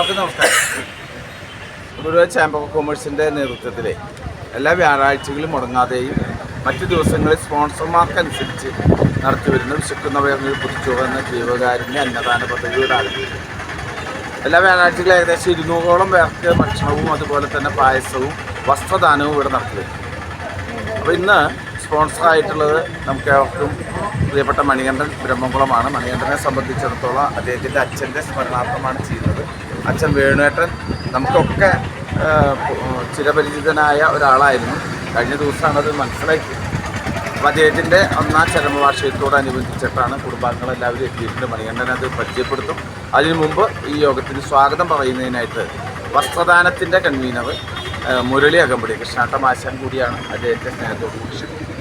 എല്ലാവർക്കും നമസ്കാരം. ഗുരുവ chamber of കൊമേഴ്സിന്റെ നേതൃത്വത്തിൽ എല്ലാ വ്യാഴാഴ്ചകളും മുടങ്ങാതെയും മറ്റു ദിവസങ്ങളിൽ സ്പോൺസർമാർക്കനുസരിച്ച് നടത്തിവരുന്ന വിശക്കുന്നവയറിനൊരു പുതിച്ചോറ് എന്ന ജീവകാരുണ്യ അന്നദാന പദ്ധതിയുടെ ആരംഭിച്ചു എല്ലാ വ്യാഴാഴ്ചകളും ഏകദേശം ഇരുന്നൂറോളം പേർക്ക് ഭക്ഷണവും അതുപോലെ തന്നെ പായസവും വസ്ത്രദാനവും ഇവിടെ നടത്തിവരുന്നു. അപ്പോൾ ഇന്ന് സ്പോൺസർ ആയിട്ടുള്ളത് നമുക്ക് ഏവർക്കും പ്രിയപ്പെട്ട മണികണ്ഠൻ ബ്രഹ്മകുളമാണ്. മണികണ്ഠനെ സംബന്ധിച്ചിടത്തോളം അദ്ദേഹത്തിന്റെ അച്ഛന്റെ സ്മരണാർത്ഥമാണ് ചെയ്യുന്നത്. അച്ഛൻ വേണുവേട്ടൻ നമുക്കൊക്കെ ചിരപരിചിതനായ ഒരാളായിരുന്നു. കഴിഞ്ഞ ദിവസമാണ് അത് മനസ്സിലാക്കിയത്. അപ്പോൾ അദ്ദേഹത്തിന്റെ ഒന്നാം ചരമവാർഷികത്തോടനുബന്ധിച്ചിട്ടാണ് കുടുംബാംഗങ്ങളെല്ലാവരും എത്തിയിട്ടുണ്ട്. മണികണ്ഠൻ അത് പരിചയപ്പെടുത്തും. അതിനു മുമ്പ് ഈ യോഗത്തിന് സ്വാഗതം പറയുന്നതിനായിട്ട് വസ്ത്രദാനത്തിന്റെ കൺവീനർ മുരളി അകമ്പടി കൃഷ്ണാട്ടം ആശാൻ കൂടിയാണ് അദ്ദേഹത്തെ സ്നേഹത്തോട്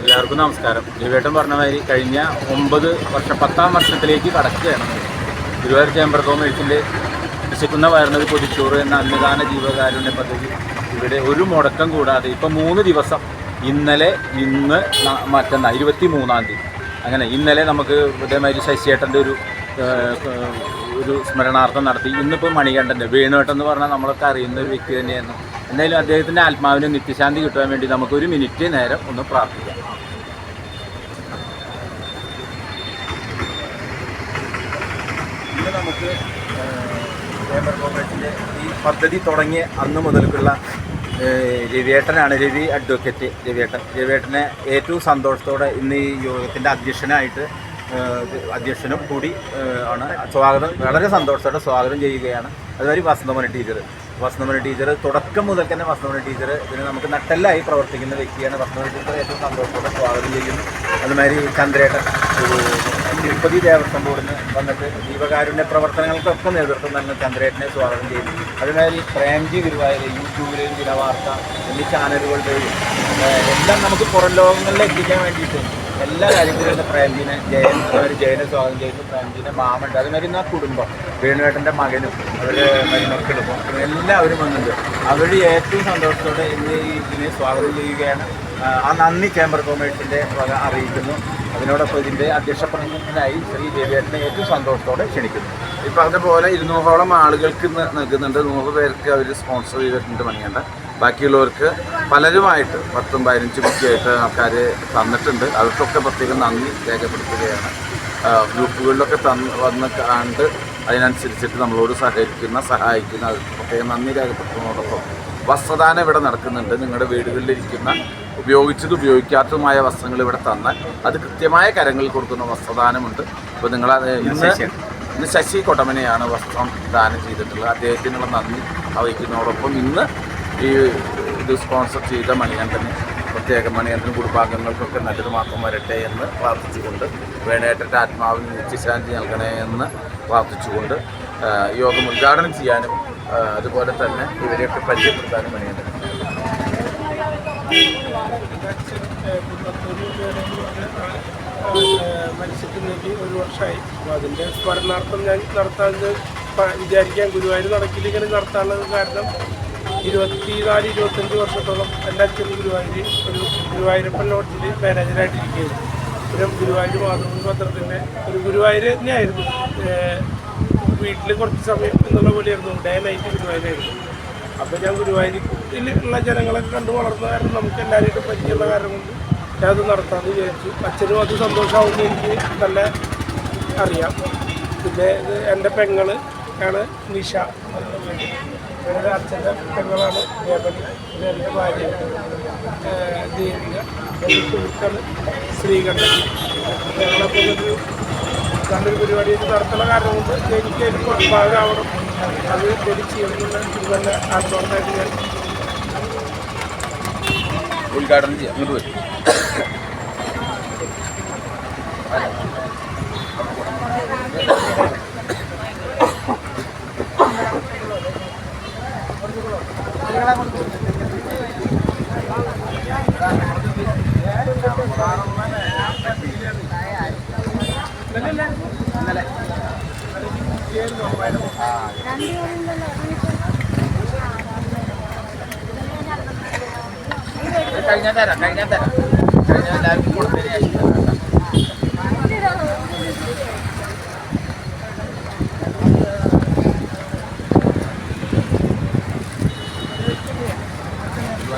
എല്ലാവർക്കും നമസ്കാരം. രവിവേട്ടൻ പറഞ്ഞ മാതിരി കഴിഞ്ഞ ഒമ്പത് വർഷം പത്താം വർഷത്തിലേക്ക് കടക്കുകയാണ്. ഗുരുവായൂർ ചേംബർ കോമേഴ്സിന്റെ വിശക്കുന്ന വയറിനൊരു പൊതിച്ചോറ് എന്ന അന്നദാന ജീവകാരുണ്യ പദ്ധതി. ഇവിടെ ഒരു മുടക്കം കൂടാതെ ഇപ്പം മൂന്ന് ദിവസം. ഇന്നലെ ഇന്ന് മറ്റന്നാൾ ഇരുപത്തി മൂന്നാം തീയതി. അങ്ങനെ ഇന്നലെ നമുക്ക് ഇതേമാതിരി ശശിയേട്ടന്റെ ഒരു ഒരു സ്മരണാർത്ഥം നടത്തി. ഇന്നിപ്പോൾ മണികണ്ഠന്റെ വേണുവേട്ടൻ എന്ന് പറഞ്ഞാൽ നമ്മളൊക്കെ അറിയുന്ന ഒരു വ്യക്തി തന്നെയായിരുന്നു. എന്തായാലും അദ്ദേഹത്തിന്റെ ആത്മാവിന് നിത്യശാന്തി കിട്ടാൻ വേണ്ടി നമുക്ക് ഒരു മിനിറ്റ് നേരം ഒന്ന് പ്രാർത്ഥിക്കാം. നമുക്ക് ചേംബർ കോമേഴ്സിന്റെ ഈ പദ്ധതി തുടങ്ങിയ അന്ന് മുതൽക്കുള്ള രവിയേട്ടനാണ് രവി അഡ്വക്കേറ്റ് രവിയേട്ടൻ രവിയേട്ടനെ ഏറ്റവും സന്തോഷത്തോടെ ഇന്ന് ഈ യോഗത്തിന്റെ അധ്യക്ഷനായിട്ട് അധ്യക്ഷനും കൂടി ആണ്. സ്വാഗതം വളരെ സന്തോഷത്തോടെ സ്വാഗതം ചെയ്യുകയാണ്. അതുവരെ വസന്തമണി ടീച്ചർ വസന്തമണി ടീച്ചർ തുടക്കം മുതൽ തന്നെ വസന്തമണി ടീച്ചർ ഇതിന് നമുക്ക് നട്ടെല്ലായി പ്രവർത്തിക്കുന്ന വ്യക്തിയാണ് വസന്തമണി ടീച്ചർ ഏറ്റവും സന്തോഷത്തോടെ സ്വാഗതം ചെയ്യുന്നു. അതുമാതിരി ചന്ദ്രേട്ടൻ തിരുപ്പതി ദേവസ്വം ബോർഡിന് വന്നിട്ട് ജീവകാരുണ്യ പ്രവർത്തനങ്ങൾക്കൊക്കെ നേതൃത്വം നൽകുന്ന ചന്ദ്രേട്ടനെ സ്വാഗതം ചെയ്യുന്നു. അതുമാതിരി പ്രേംജി ഗുരുവായൂർ യൂട്യൂബിലെയും ദിനവാർത്ത എന്നീ ചാനലുകളുടെയും എല്ലാം നമുക്ക് പുറം ലോകങ്ങളിൽ എത്തിക്കാൻ വേണ്ടിയിട്ട് എല്ലാ കാര്യത്തിലും പ്രേംജിനെ ജയൻ അതുമാതിരി ജയനെ സ്വാഗതം ചെയ്യുന്നു. പ്രേംജിന്റെ മാമുണ്ട് അതുമാതിരി ആ കുടുംബം. വേണുവേട്ടന്റെ മകനും അവരുടെ മരുമക്കളും എല്ലാവരും വന്നിട്ടുണ്ട്. അവർ ഏറ്റവും സന്തോഷത്തോടെ ഇന്ന് ഇതിനെ സ്വാഗതം ചെയ്യുകയാണ്. ആ, നന്ദി ചേംബർ കോമേഴ്സിന്റെ വക അറിയിക്കുന്നു. അതിനോടൊപ്പം ഇതിന്റെ അധ്യക്ഷ പ്രമുഖനായി ശ്രീ ദേവിയേട്ടനെ ഏറ്റവും സന്തോഷത്തോടെ ക്ഷണിക്കുന്നു. ഈ പറഞ്ഞ പോലെ ഇരുന്നൂറോളം ആളുകൾക്ക് നൽകുന്നുണ്ട്. നൂറ് പേർക്ക് അവർ സ്പോൺസർ ചെയ്തിട്ടുണ്ട് മണിയേണ്ട ബാക്കിയുള്ളവർക്ക് പലരുമായിട്ട് പത്തും പതിനഞ്ചും ഒക്കെയായിട്ട് ആൾക്കാർ തന്നിട്ടുണ്ട്. അവർക്കൊക്കെ പ്രത്യേകം നന്ദി രേഖപ്പെടുത്തുകയാണ്. ഗ്രൂപ്പുകളിലൊക്കെ തന്ന് വന്ന് കണ്ട് അതിനനുസരിച്ചിട്ട് നമ്മളോട് സഹകരിക്കുന്ന സഹായിക്കുന്ന അവർക്ക് പ്രത്യേകം നന്ദി രേഖപ്പെടുത്തുന്നതോടൊപ്പം വസ്ത്രദാനം ഇവിടെ നടക്കുന്നുണ്ട്. നിങ്ങളുടെ വീടുകളിലിരിക്കുന്ന ഉപയോഗിച്ചത് ഉപയോഗിക്കാത്തതുമായ വസ്ത്രങ്ങൾ ഇവിടെ തന്നാൽ അത് കൃത്യമായ കരങ്ങളിൽ കൊടുക്കുന്ന വസ്ത്രദാനമുണ്ട്. അപ്പോൾ നിങ്ങൾ ഇന്ന് ഇന്ന് ശശി കൊടമനെയാണ് വസ്ത്രം ദാനം ചെയ്തിട്ടുള്ളത്. അദ്ദേഹത്തിനുള്ള നന്ദി അറിയിക്കുന്നതോടൊപ്പം ഇന്ന് ഈ ഇത് സ്പോൺസർ ചെയ്ത മണികണ്ഠന് പ്രത്യേക മണികണ്ഠൻ കുടുംബാംഗങ്ങൾക്കൊക്കെ നല്ലൊരു മാത്രം വരട്ടെ എന്ന് പ്രാർത്ഥിച്ചുകൊണ്ട് വേണേറ്റന്റെ ആത്മാവിന് നിത്യശാന്തി നൽകണേ എന്ന് പ്രാർത്ഥിച്ചുകൊണ്ട് യോഗം ഉദ്ഘാടനം ചെയ്യാനും അതുപോലെ തന്നെ ഇവരെയൊക്കെ പരിചയപ്പെടുത്താനും മണികണ്ഠൻ മത്സ്യത്തിലേക്ക് ഒരു വർഷമായി. അപ്പോൾ അതിന്റെ സ്മരണാർത്ഥം ഞാൻ നടത്താൻ വിചാരിക്കാൻ ഗുരുവായൂർ നടക്കില്ല നടത്താനുള്ളത് കാരണം ഇരുപത്തിനാല് ഇരുപത്തഞ്ച് വർഷത്തോളം എന്റെ അച്ഛൻ ഗുരുവായൂർ ഒരു ഗുരുവായൂരപ്പൻ ലോഡ്ജിൽ മാനേജറായിട്ടിരിക്കുകയായിരുന്നു. ഒരു ഗുരുവായൂർ മാതൃഭൂമി പത്രത്തിന്റെ ഒരു ഗുരുവായൂർ തന്നെയായിരുന്നു. വീട്ടിൽ കുറച്ച് സമയം എന്നുള്ള പോലെയായിരുന്നു. ഡേ നൈറ്റ് ഗുരുവായൂരായിരുന്നു. അപ്പോൾ ഞാൻ ഗുരുവായൂരിൽ ഉള്ള ജനങ്ങളൊക്കെ കണ്ടു വളർന്ന കാരണം നമുക്ക് എല്ലാവരെയും പറ്റിയുള്ള കാരണം കൊണ്ട് ഞാനത് നടത്താമെന്ന് വിചാരിച്ചു. അച്ഛനും അത് സന്തോഷമാവുമെന്ന് എനിക്ക് നല്ല അറിയാം. പിന്നെ എന്റെ പെങ്ങൾ ആണ് നിഷ. എന്റെ അച്ഛന്റെ പെങ്ങളാണ് രേവതി പിന്നെ എന്റെ ഭാര്യ ദീപിക സ്ത്രീകണ്ഠ ഞങ്ങളപ്പോൾ ഒരു നല്ലൊരു പരിപാടി നടത്തുന്ന കാരണം കൊണ്ട് എനിക്ക് എനിക്ക് ഭാഗമാവണം അത് ഡെലി ചെയ്യുന്ന ഒരു നല്ല ആത്മാർത്ഥമായിട്ട് ഞാൻ ഉദ്ഘാടനം ചെയ്യാം കഴിഞ്ഞാൽ തരാം കഴിഞ്ഞാൽ തരാം. കഴിഞ്ഞാൽ എല്ലാവർക്കും കൊടുത്തതിന്